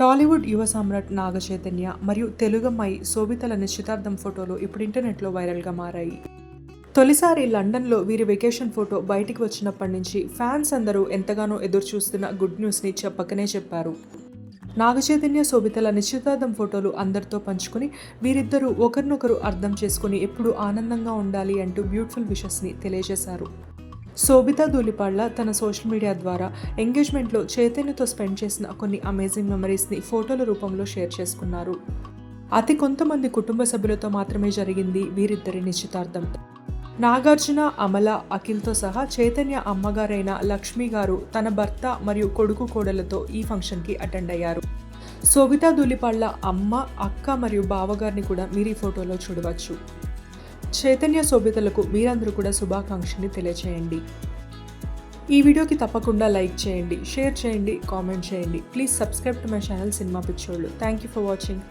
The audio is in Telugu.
టాలీవుడ్ యువ సామ్రాట్ నాగచైతన్య మరియు తెలుగమ్మాయి శోభితల నిశ్చితార్థం ఫోటోలు ఇప్పుడు ఇంటర్నెట్లో వైరల్గా మారాయి. తొలిసారి లండన్లో వీరి వెకేషన్ ఫోటో బయటికి వచ్చినప్పటి నుంచి ఫ్యాన్స్ అందరూ ఎంతగానో ఎదురు చూస్తున్న గుడ్ న్యూస్ని చెప్పకనే చెప్పారు. నాగచైతన్య శోభితల నిశ్చితార్థం ఫోటోలు అందరితో పంచుకుని వీరిద్దరూ ఒకరినొకరు అర్థం చేసుకుని ఎప్పుడూ ఆనందంగా ఉండాలి అంటూ బ్యూటిఫుల్ విషెస్ని తెలియజేశారు. శోభిత ధూళిపాళ్ళ తన సోషల్ మీడియా ద్వారా ఎంగేజ్మెంట్లో చైతన్యతో స్పెండ్ చేసిన కొన్ని అమేజింగ్ మెమరీస్ని ఫోటోల రూపంలో షేర్ చేసుకున్నారు. అతి కొంతమంది కుటుంబ సభ్యులతో మాత్రమే జరిగింది వీరిద్దరి నిశ్చితార్థం. నాగార్జున అమల అఖిల్తో సహా చైతన్య అమ్మగారైన లక్ష్మి గారు తన భర్త మరియు కొడుకు కోడలతో ఈ ఫంక్షన్కి అటెండ్ అయ్యారు. శోభితా ధూళిపాళ్ళ అమ్మ అక్క మరియు బావగారిని కూడా మీరు ఈ ఫోటోలో చూడవచ్చు. చైతన్య శోభితలకు మీరందరూ కూడా శుభాకాంక్షని తెలియచేయండి. ఈ వీడియోకి తప్పకుండా లైక్ చేయండి షేర్ చేయండి కామెంట్ చేయండి. Please subscribe to my channel cinema పిచ్చోళ్ళు. Thank you for watching.